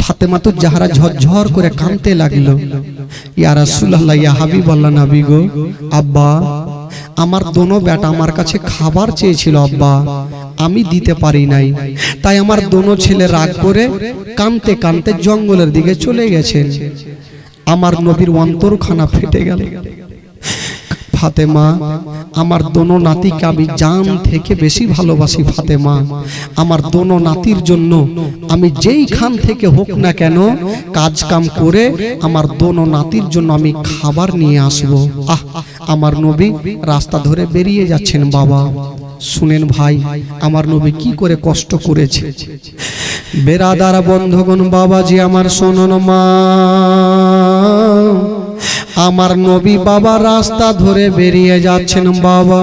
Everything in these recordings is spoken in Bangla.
ফাতেমা তো যাহারা ঝরঝর করে কাঁদতে লাগল, ইয়া রাসূলুল্লাহ, ইয়া হাবিবাল্লাহ নবী গো, আব্বা, আমার দোনো বেটা আমার কাছে খাবার চেয়েছিল, আব্বা, আমি দিতে পারি নাই। তাই আমার দোনো ছেলে রাগ করে কানতে কানতে জঙ্গলের দিকে চলে গেছেন আমার নবীর অন্তরখানা ফেটে গেল। ফাতেমা, আমার দোনো নাতিকে আমি জান থেকে বেশি ভালোবাসি ফাতেমা। আমার দোনো নাতির জন্য আমি যেইখান থেকে হোক না কেন কাজ কাম করে আমার দোনো নাতির জন্য আমি খাবার নিয়ে আসব। আহ, আমার নবী রাস্তা ধরে বেরিয়ে যাচ্ছেন বাবা। শুনেন ভাই, আমার নবী কি করে কষ্ট করেছে। বেরাদার বন্ধগণ, বাবাজি আমার শোনন মা। আমার নবী বাবা রাস্তা ধরে বেরিয়ে যাচ্ছেন বাবা।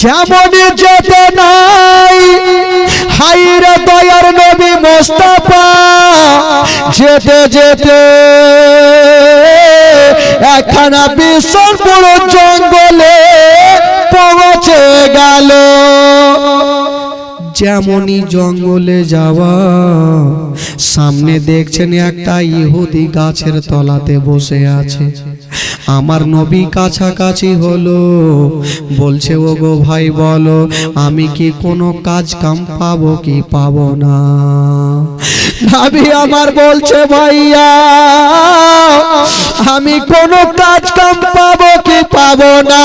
যেমন যেতে নাই হাইরে দয়ার নবী মোস্তাফা, যেতে যেতে একখানা বড় জঙ্গলে পৌঁছে গেল। যেমনই জঙ্গলে যাওয়া সামনে দেখছেন একটা ইহুদি গাছের তলাতে বসে আছে। আমার নবী কাছাকাছি হলো। বলছে ও গো ভাই, বলো, আমি কি কোনো কাজ কাম পাবো কি পাবো না? ভাবি আমার বলছে, ভাইয়া, আমি কোনো কাজ কাম পাবো কি পাবো না?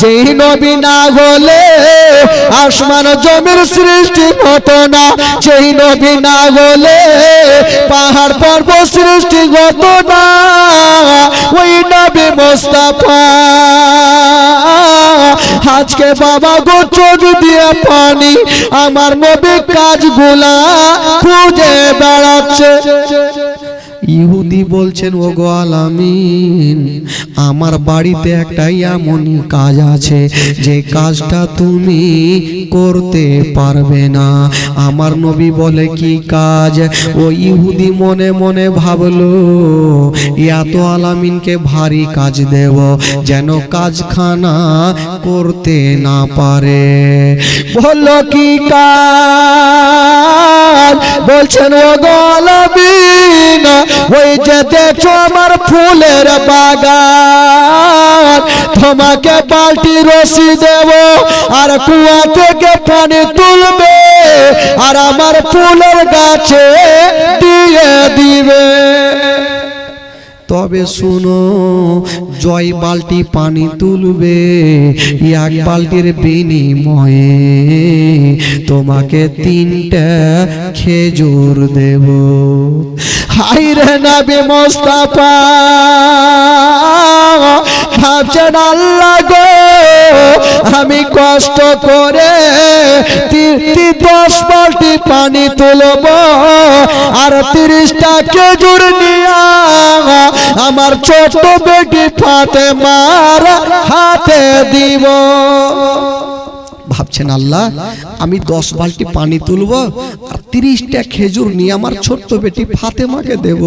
যেই নবী না হলে আসমান জমির সৃষ্টি হতো না। যেই নবী না হলে পাহাড় পর্বত সৃষ্টি হতো না। ওই নবী মোস্তাফা। আজকে বাবা গো চোখ দিয়ে পানি আমার নবী কাজগুলা খুঁজে বেড়াচ্ছে। ইহুদি বলছেন ও গো আলামিন, আমার বাড়িতে একটা এমনই কাজ আছে, যে কাজটা তুমি করতে পারবে না। আমার নবী বলে, কি কাজ? ও ইহুদি মনে মনে ভাবলো এত আলামিনকে ভারী কাজ দেব, যেন কাজখানা করতে না পারে। বলল, কি কাজ? বলছেন ও গো আলামিন ওই যে দেখো আমার ফুলের বাগান। তোমাকে বালতি রশি দেব আর কুয়া থেকে পানি তুলবে আর আমার ফুলের গাছে দিয়ে দিবে। তবে শুনো, জয় বালতি পানি তুলবে, এক বালতির বিনিময়ে তোমাকে তিনটা খেজুর দেব। হাইরে নাবে মোস্তাফা, ভাবছেন আল্লাহ গো আমি কষ্ট করে দশ বালতি পানি তুলব, আর তিরিশটা খেজুর নিয়া আমার ছোট বেটি ফাতে মার হাতে দিব। ভাবছেন আল্লাহ, আমি দশ বালতি পানি তুলবো, আর তিরিশটা খেজুর নিয়ে আমার ছোট্ট বেটি ফাতেমাকে দেব।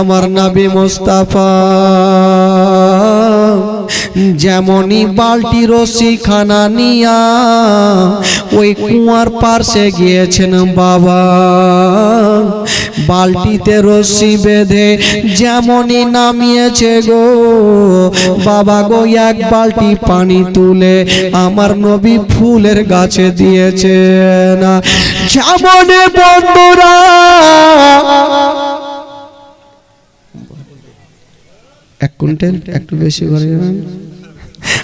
আমার নাবি মোস্তাফা যেমনই বালতি রশি খানা নিয়া, ওই কুয়ার পার্শ্বে গিয়েছেন বাবা। বালতিতে রশি বেঁধে যেমনই নামিয়েছে গো, বাবা গো, এক বালতি পানি তুলে আমার নবী ফুলের গাছে দিয়েছে না যেমন বন্ধুরা এক কুইন্টাল? একটু বেশি করে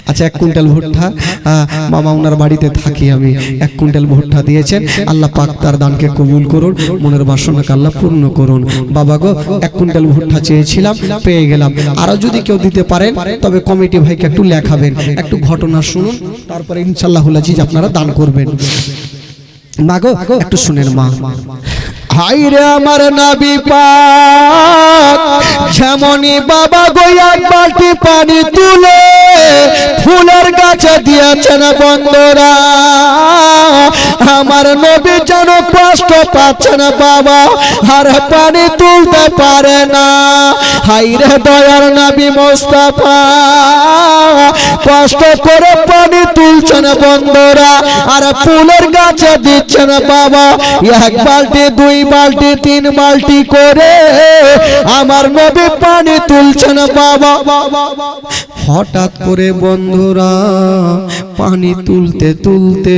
আচ্ছা এক কুইন্টাল ভুট্টা? মামা ওনার বাড়িতে থাকি আমি। এক কুইন্টাল ভুট্টা দিয়েছেন। আল্লাহ পাক তার দানকে কবুল করুন মনের বাসনাকে আল্লাহ পূর্ণ করুন। বাবা গো এক কুইন্টাল ভুট্টা চেয়েছিলাম পেয়ে গেলাম। আরও যদি কেউ দিতে পারেন তবে কমিটি ভাইকে একটু লেখাবেন। একটু ঘটনা শুনুন তারপরে ইনশাল্লাহ আজিজ আপনারা দান করবেন। মা গো একটু শুনেন মা। হাই রে আমার নাবি পাক বাবা গো এক বালতি পানি তুলে ফুলের গাছে দিয়েছেন বন্ধুরা, আমার নবী যেন কষ্ট পাচ্ছেন বাবা, আর পানি তুলতে পারে না। হাইরে দয়ার নাবি মোস্তফা, কষ্ট করে পানি তুলছেন বন্ধুরা, আর ফুলের গাছে দিচ্ছেন বাবা, এক বালতি দুই বালতি, তিন বালতি করে আমার নবী পানি তুলছেন, বাবা। হঠাৎ করে বন্ধুরা পানি তুলতে তুলতে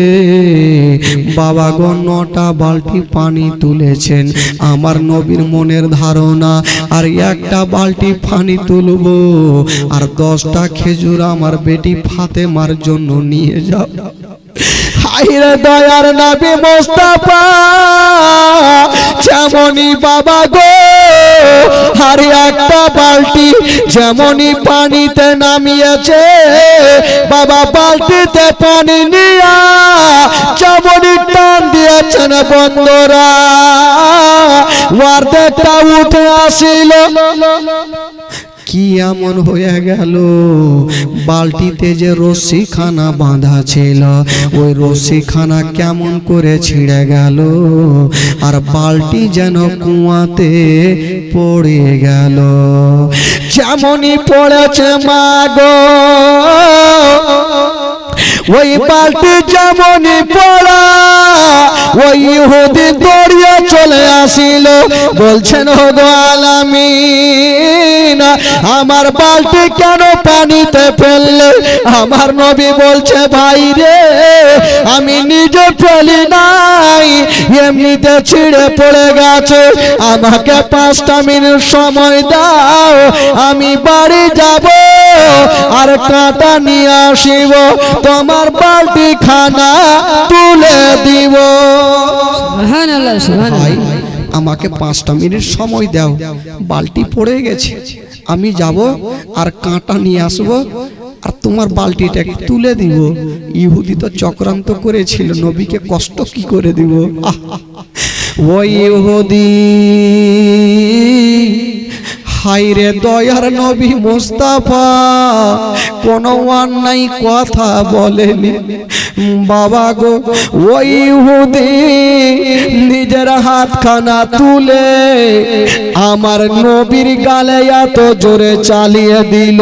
বাবা গো নটা বালতি পানি তুলেছেন। আমার নবীর মনের ধারণা, আর একটা বালতি পানি তুলবো, আর দশটা খেজুর আমার বেটি ফাতেমার জন্য নিয়ে যাও হাইরে দয়ার নাবি মোস্তাফা, যেমনই বাবা গো আর একটা বালতি যেমনই পানিতে নামিয়েছে, বাবা বালতিতে পানি নিয়া যেমনই টান দিয়েছেন বন্ধুরা। ওয়ার্ধেকটা উঠে আসিল। কি এমন হয়ে গেল? বালতিতে যে রশ্মিখানা বাঁধা ছিল, ওই রশ্মিখানা কেমন করে ছিঁড়ে গেল? আর বালতি যেন কুয়াতে পড়ে গেল। যেমনই পড়েছে মা গো ওই বালতি যেমনই পড়া ওই ইহুদি দৌড়িয়ে চলে আসিল। বলছেন হো গো আলামিন আমার বালতি কেন পানিতে ফেললে? আমার নবী বলছে ভাই রে আমি নিজে ফেলি নাই এমনিতে ছিঁড়ে পড়ে গেছে। আমাকে পাঁচটা মিনিট সময় দাও আমি বাড়ি যাব আর কাঁটা নিয়ে আসিব তোমার বালতি খানা তুলে দিব। আমাকে পাঁচটা মিনিট সময় দাও। বালতি পড়ে গেছে। আমি যাব আর কাঁটা নিয়ে আসব আর তোমার বালতিটা তুলে দিব। ইহুদি তো চক্রান্ত করেছিল নবীকে কষ্ট কি করে দিব? আহ, ওই ইহুদি। হাইরে দয়ার নবী মোস্তাফা কোনো অন্যায় কথা বলেনি। বাবা গো ওই ইহুদি নিজের হাতখানা তুলে আমার নবীর গালে এত জোরে চালিয়ে দিল।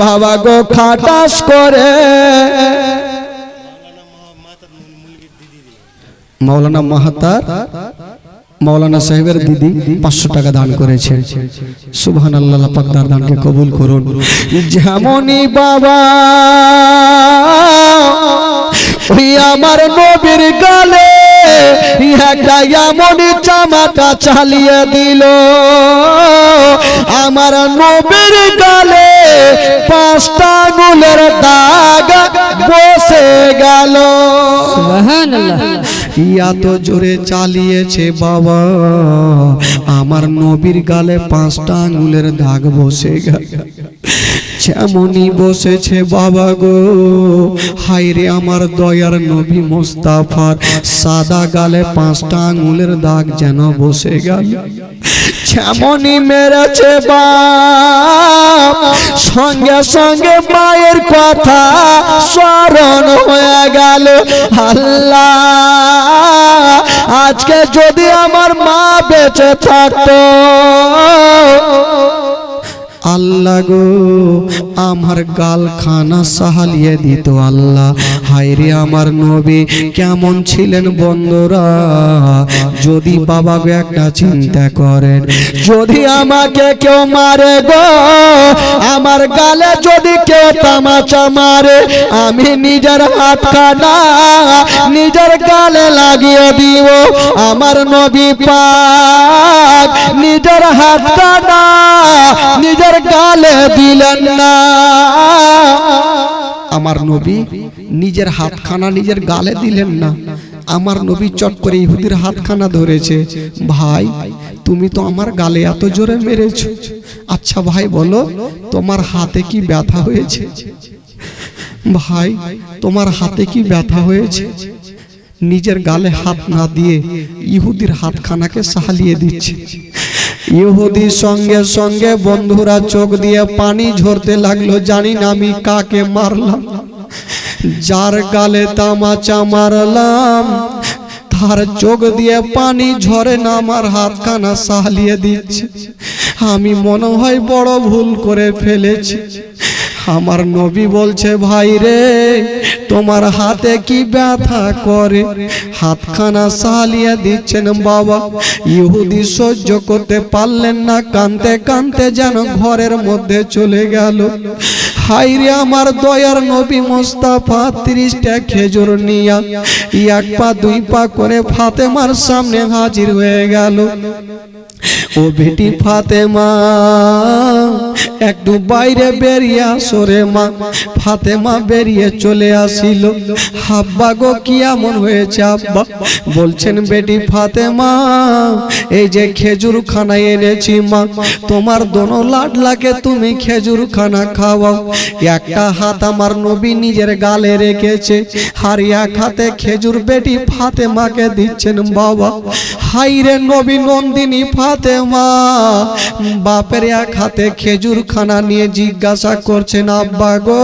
বাবা গো খাটাস করে। মৌলানা মাহাতার মৌলানা সাহেবের দিদি পাঁচশো টাকা দান করেছেন সুবহান আল্লাহ পাকদার দানকে কবুল করুন। যেমনই বাবা, ওই আমার নবীর গালে একটা এমনই চামাটা চালিয়ে দিল। আমার নবীর গালে পাঁচটা গুলের দাগ বসে গেল। ইয়া জোরে চালিয়েছে বাবা। আমার নবীর গালে পাঁচটা আঙুলের দাগ বসে গেল। যেমনই বসেছে বাবা গো হাইরে আমার দয়ার নবী মোস্তাফার সাদা গালে পাঁচটা আঙুলের দাগ যেন বসে গেল। যেমনই মেরেছে বাপ সঙ্গে সঙ্গে মায়ের কথা স্মরণ হয়ে গেল। আল্লাহ আজকে যদি আমার মা বেঁচে থাকতো আল্লাহ গো, আমার গালখানা সাহালিয়ে দিত আল্লাহ। হায়রে আমার নবী, কেমন ছিলেন বন্ধুরা। যদি বাবা গো একটা চিন্তা করেন, যদি আমাকে কেউ মারে গো, আমার গালে যদি কেউ তামাচা মারে, আমি নিজের হাত কাটা নিজের গালে লাগিয়ে দিব। আমার নবী পাক নিজের হাত কাটা নিজের আমার নবী নিজের হাতখানা নিজের গালে দিলেন না। আমার নবী চট করে ইহুদির হাতখানা ধরেছে। ভাই, তুমি তো আমার গালে এত জোরে মেরেছ। আচ্ছা ভাই, বলো, তোমার হাতে কি ব্যথা হয়েছে? ভাই, তোমার হাতে কি ব্যথা হয়েছে? নিজের গালে হাত না দিয়ে ইহুদির হাতখানাকে সাহালিয়ে দিচ্ছে। ইহুদি সঙ্গে সঙ্গে বন্ধুরা চোখ দিয়ে পানি ঝরতে লাগল, জানি না আমি কাকে মারলাম। যার গালে তামাচা মারলাম, তার চোখ দিয়ে পানি ঝরে না, আমার হাতখানা সাহলিয়ে দিচ্ছে। আমি মনে হয় বড় ভুল করে ফেলেছি। আমার নবী বলছে, ভাই রে, তোমার হাতে কি ব্যথা করে? হাতখানা সালিয়ে দিচ্ছেন বাবা। ইহুদি সহ্য করতে পারলেন না কানতে কানতে যেন ঘরের মধ্যে চলে গেল। হাইরে আমার দয়ার নবী মোস্তাফা, তিরিশটা খেজুর নিয়া এক পা, দুই পা করে ফাতেমার সামনে হাজির হয়ে গেল। ও বেটি ফাতেমা একটু বাইরে বেরিয়ে আসো রে মা। ফাতেমা বেরিয়ে চলে আসিল। হাব্বা গো, কি এমন হয়েছে আব্বা? বলছেন, বেটি ফাতেমা, এই যে খেজুর খানা এনেছি মা। তোমার দোনো লাডলাকে তুমি খেজুর খানা খাওয়াও। একটা হাত আমার নবী নিজের গালে রেখেছে। আর হাতে খেজুর বেটি ফাতেমাকে দিচ্ছেন বাবা। হাইরে নবী নন্দিনী ফাতেমা, বাপের এক হাতে খেজুর খানা নিয়ে জিজ্ঞাসা করছেন, আব্বা গো,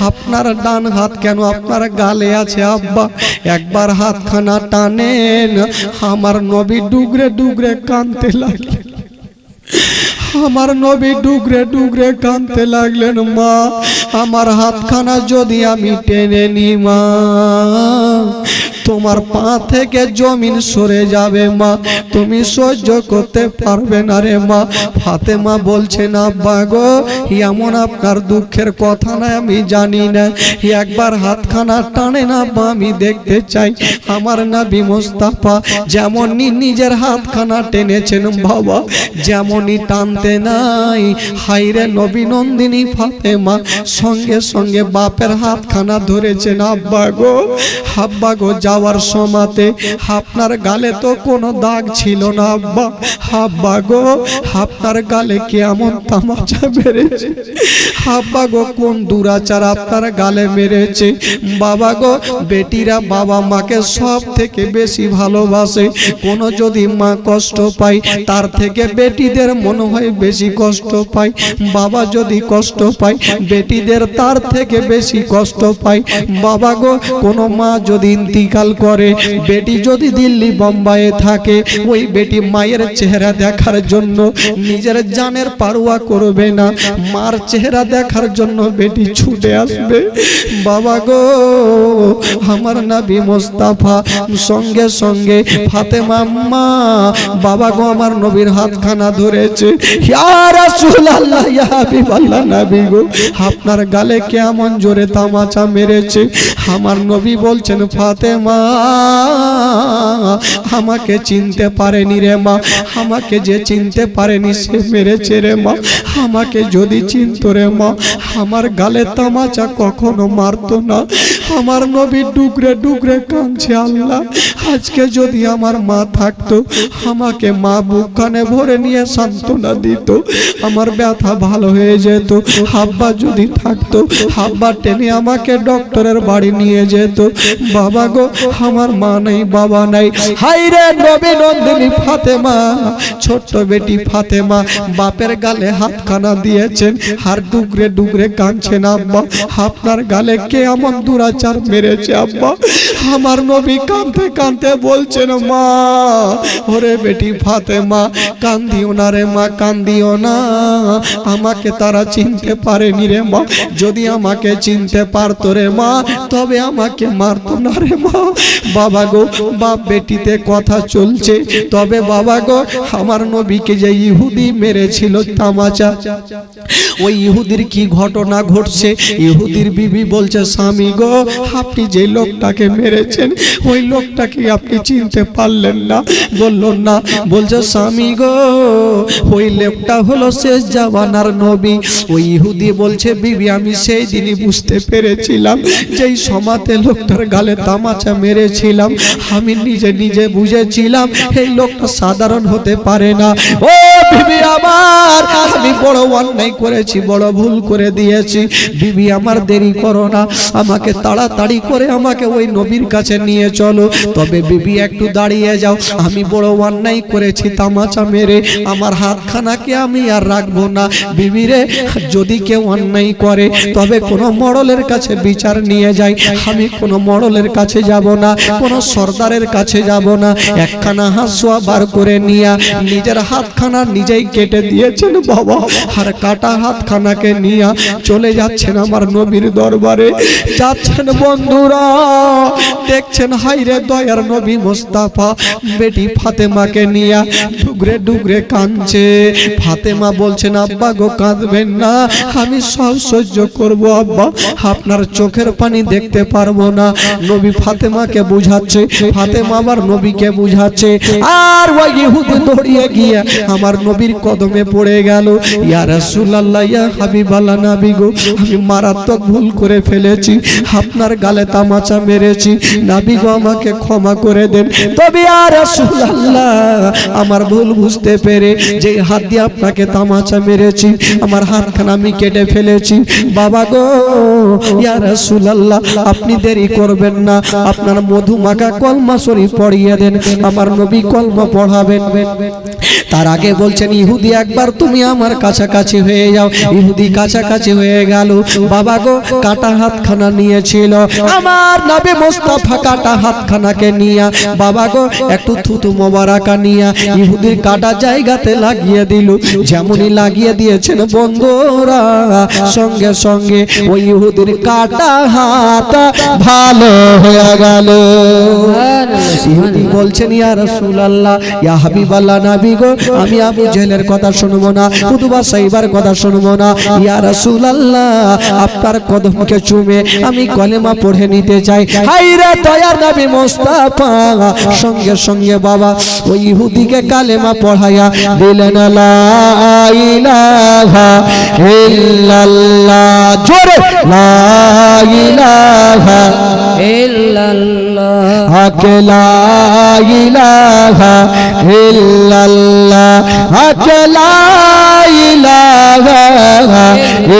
আপনার ডান হাত কেন আপনার গালে আছে, আব্বা? একবার হাতখানা টানেন, আমার নবী ডুগরে ডুগরে কানতে লাগলেন। আমার নবী ডুগরে ডুগরে কানতে লাগলেন, মা, আমার হাতখানা যদি আমি টেনে নি মা তোমার পা থেকে জমিন সরে যাবে মা। তুমি সহ্য করতে পারবে না রে মা। ফাতেমা বলছেন আব্বা গো, এমন আপনার দুঃখের কথা না আমি জানি না। একবার হাতখানা টানে না বা আমি দেখতে চাই। আমার নাবি মোস্তাফা, যেমনই নিজের হাতখানা টেনেছেন বাবা, যেমনই টানতে নাই। হাইরে নবী নন্দিনী ফাতেমা, সঙ্গে সঙ্গে বাপের হাতখানা ধরেছেন। আব্বা গো আব্বা গো যাওয়ার সমাতে, আপনার গালে তো কোনো দাগ ছিল না, আব্বা। আব্বা গো, আপনার গালে কেমন তামাচা মেরেছে আব্বা গো, কোন দুরাচার আপনার গালে মেরেছে। বাবা গো, বেটিরা বাবা মাকে সব থেকে বেশি ভালোবাসে। কোনো যদি মা কষ্ট পায়, তার থেকে বেটিদের মনে হয় বেশি কষ্ট পায়। বাবা যদি কষ্ট পায়, বেটিদের তার থেকে বেশি কষ্ট পায়। বাবা গো, কোনো মা যদি ইন্তিকাল করে। বেটি যদি দিল্লি, বোম্বাইয়ে থাকে, ওই বেটি মায়ের চেহারা দেখার জন্য নিজের জানের পারোয়া করবে না। মার চেহারা দেখার জন্য বেটি ছুটে আসবে। বাবা গো, আমার নাবি মোস্তাফা, সঙ্গে সঙ্গে ফাতেমা মা বাবা গো, আমার নবীর হাতখানা ধরেছে। নবী গো, আপনার গালে কেমন জোরে তামাচা মেরেছে। আমার নবী বলছেন, ফাতেমা আমাকে চিনতে পারেনি রে মা, আমাকে যে চিনতে পারেনি সে মেরেছে রে মা। আমাকে যদি চিনত রে মা, আমার গালে তামাচা কখনো মারতো না। আমার নবী ডুকরে ডুকরে কাঁদছে আল্লাহ। আজকে যদি আমার মা থাকতো, আমাকে মা বুকখানে ভরে নিয়ে সান্ত্বনা দিত। আমার ব্যথা ভালো হয়ে যেত। হাব্বা যদি থাকতো, হাব্বা টেনে আমাকে ডক্টরের বাড়ি নিয়ে যেত। বাবা গো আমার মা নেই, বাবা নাই। হাই রে নবী নন্দিনী ফাতেমা, ছোট্ট বেটি ফাতেমা, বাপের গালে হাতখানা দিয়েছেন। আর ডুগরে ডুগরে কাঁদছেন আব্বা। আপনার গালে কে এমন দুরাচার মেরেছে আব্বা? আমার নবী কাঁদতে কাঁদতে বলছেন, মা, ওরে বেটি ফাতেমা, কান্দিও না রে মা, কান্দিও না। আমাকে তারা চিনতে পারেনি রে মা। যদি আমাকে চিনতে পারতো রে মা, তবে আমাকে মারতো না রে মা। বাবা গো, বাপ বেটিতে কথা চলছে। তবে বাবা গো, আমার নবীকে যে ইহুদি মেরেছিল তামাচা। ওই ইহুদির কি ঘটনা ঘটছে? ইহুদির বিবি বলছে, স্বামী গো, আপনি যে লোকটাকে মেরেছেন, ওই লোকটাকে আপনি চিনতে পারলেন না। বলল, না। বলছে, স্বামী গো, ওই লোকটা হলো শেষ জামানার নবী। ওই ইহুদি বলছে, বিবি, আমি সেই দিনই বুঝতে পেরেছিলাম যেই সমাতে লোকটার গালে তামাচা মেরেছিলাম আমি নিজে নিজে বুঝেছিলাম এই লোকটা সাধারণ হতে পারে না। ও বিবি বড় অন্যায় করেছি, বড় ভুল করে দিয়েছি। বিবি, আমার দেরি করো না। আমাকে তাড়াতাড়ি করে আমাকে ওই নবীর কাছে নিয়ে চলো। তবে বিবি, একটু দাঁড়িয়ে যাও। আমি বড় অন্যায় করেছি, তামাচা মেরে। আমার হাতখানাকে আমি আর রাখব না। বিবিরে যদি কেউ অন্যায় করে, তবে কোনো মডলের কাছে বিচার নিয়ে যাই। আমি কোনো মডলের কাছে যাব না, কোনো সর্দারের কাছে যাব না। একখানা হাসুয়া বার করে নিয়া, নিজের হাতখানা নিজেই কেটে দিয়েছেন বাবা। আর কাটা হাতখানাকে নিয়ে চলে যাচ্ছেন আমার নবীর দরবারে। যাচ্ছেন বন্ধুরা, দেখছেন হাইরে দয়ার নবী মোস্তাফা, বেটি ফাতেমাকে নিয়া ডুগরে ডুগরে কাঁদছে। ফাতেমা বলছেন, আব্বা গো, কাঁদবেন না, আমি সব সহ্য করব, আব্বা, আপনার চোখের পানি দেখতে পারব না। নবী ফাতেমাকে বুঝাচ্ছে, ফাতেমা আবার নবীকে বুঝাচ্ছে, আর ওই ইহুদি দৌড়িয়ে গিয়ে আমার নবীর কদমে পড়ে গেল। ইয়া ইয়া মারাত্মক ভুল করে ফেলেছি, আপনার গালে তামাচা মেরেছি। নবী আমাকে ক্ষমা করে দেন। তবে রাসূলুল্লাহ, আমার ভুল বুঝতে পেরে যে হাত দিয়ে আপনাকে তামাচা মেরেছি, আমার হাতখানা আমি কেটে ফেলেছি। বাবা গো, ইয়া রাসূলুল্লাহ, আপনি দেরি করবেন না, আপনার মধুমাখা কলমা শরীফ পড়িয়ে দেন, আমার নবী কলমা পড়াবেন। তার আগে বলছেন, ইহুদি, একবার তুমি আমার কাছাকাছি হয়ে যাও। ইহুদি কাছাকাছি হয়ে গেল। বাবা গো, কাটা হাতখানা নিয়েছিল। আমার নবী মোস্তফা কাটা হাতখানাকে নিয়া, বাবা গো, একটু থুতু মোবারাকা নিয়া ইহুদির কাটা জায়গাতে লাগিয়ে দিল। যেমনই লাগিয়ে দিয়েছেন বন্ধুরা, সঙ্গে সঙ্গে ওই ইহুদির কাটা হাত ভালো হয়ে গেল। ইহুদি বলছেন, ইয়া রাসূলুল্লাহ, ইয়া হাবিবাল্লাহ নবী গো, আমি আবু জেহেলের কথা শুনব না। উতবা সাইবার কথা শুনব না। ইয়া রাসূলুল্লাহ, আপনার কদমকে চুমে আমি কলেমা পড়ে নিতে চাই। হাইরে দয়ার নবী মুস্তাফা, সঙ্গে সঙ্গে বাবা ওই ইহুদিকে কালেমা পড়ায়া দিলেন, লা ইলাহা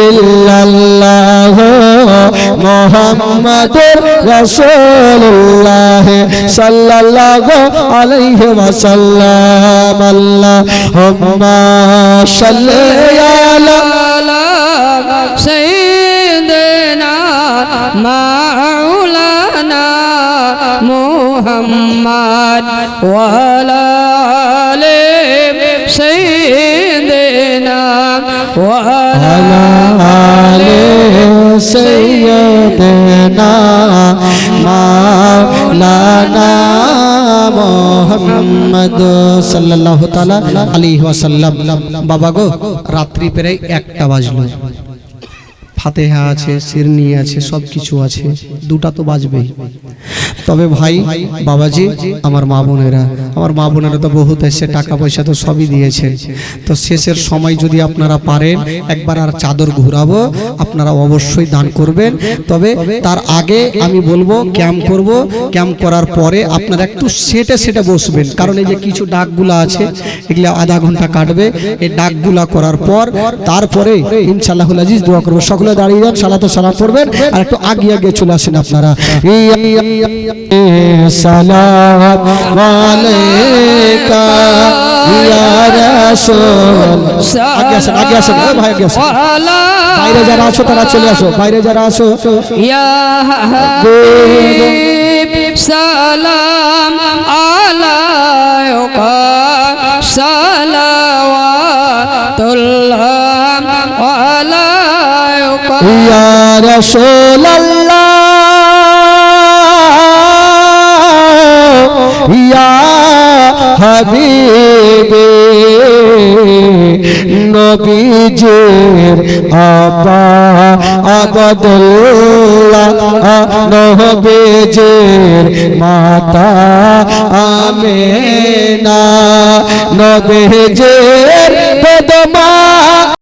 ইল্লাল্লাহ মোহাম্মদুর রাসূলুল্লাহ সাল্লাল্লাহু আলাইহি ওয়াসাল্লাম। আল্লাহুম্মা সাল্লি আলা সাইয়্যিদিনা মাওলানা মুহাম্মদ ওয়া سيدنا مولانا মোহাম্মদ সাল্লাল্লাহু তাআলা আলাইহি ওয়াসাল্লাম বাবা গো রাত্রি প্রায় একটা বাজলো ফাতেহা আছে সিরনি আছে সব কিছু আছে দুটা তো বাজবেই। তবে ভাই বাবাজি আমার মা বোনেরা আমার মা বোনেরা তো বহুত এসে টাকা পয়সা তো সবই দিয়েছেন তো শেষের সময় যদি আপনারা পারেন একবার আর চাদর ঘুরাবো আপনারা অবশ্যই দান করবেন। তবে তার আগে আমি বলব ক্যাম্প করব। ক্যাম্প করার পরে আপনারা একটু সেটে সেটে বসবেন। কারণ এই যে কিছু ডাকগুলো আছে এগুলো আধা ঘণ্টা কাটবে। এই ডাকগুলা করার পর তারপরে ইনশাআল্লাহ আজিজ দোয়া করব। সকলে দাঁড়িয়ে যান, সালাতে সালাম পড়বেন। আর একটু চলে আসেন আপনারা। ভাই বাইরে যারা আছো, তারা চলে আসো। বাইরে যারা আসো সালাম আলা يا رسول الله يا حبيبي نبي جير أبا عبد الله نبي جير ماتا آمينا نبي جير بدمان